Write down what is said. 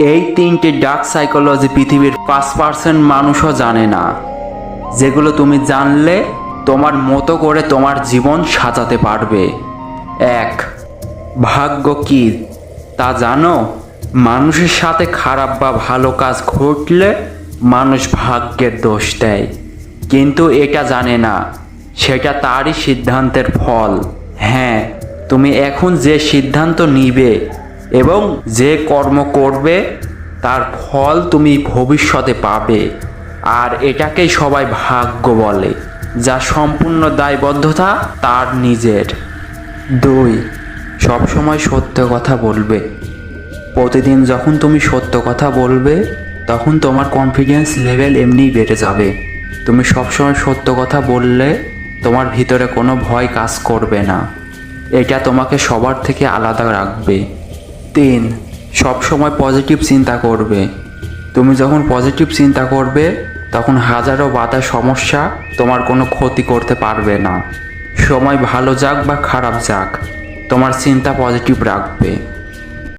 এই তিনটে dark psychology পৃথিবীর পাঁচ পার্সেন্ট মানুষও জানে না। যেগুলো তুমি জানলে তোমার মতো করে তোমার জীবন সাজাতে পারবে। এক, ভাগ্য কি? তা জানো, মানুষের সাথে খারাপ বা ভালো কাজ ঘটলে মানুষ ভাগ্যের দোষ দেয়। কিন্তু এটা জানে না, সেটা তারই সিদ্ধান্তের ফল। হ্যাঁ তুমি এখন যে সিদ্ধান্ত নিবে এবং যে কর্ম করবে, তার ফল তুমি ভবিষ্যতে পাবে। আর এটাকেই সবাই ভাগ্য বলে, যা সম্পূর্ণ দায়বদ্ধতা তার নিজের। দুই, সবসময় সত্য কথা বলবে। প্রতিদিন যখন তুমি সত্য কথা বলবে, তখন তোমার কনফিডেন্স লেভেল এমনিই বেড়ে যাবে। তুমি সবসময় সত্য কথা বললে, তোমার ভিতরে কোনো ভয় কাজ করবে না। এটা তোমাকে সবার থেকে আলাদা রাখবে। তিন সবসময় পজিটিভ চিন্তা করবে। তুমি যখন পজিটিভ চিন্তা করবে, তখন হাজারো বাধা সমস্যা তোমার কোনো ক্ষতি করতে পারবে না। সময় ভালো যাক বা খারাপ যাক, তোমার চিন্তা পজিটিভ রাখবে।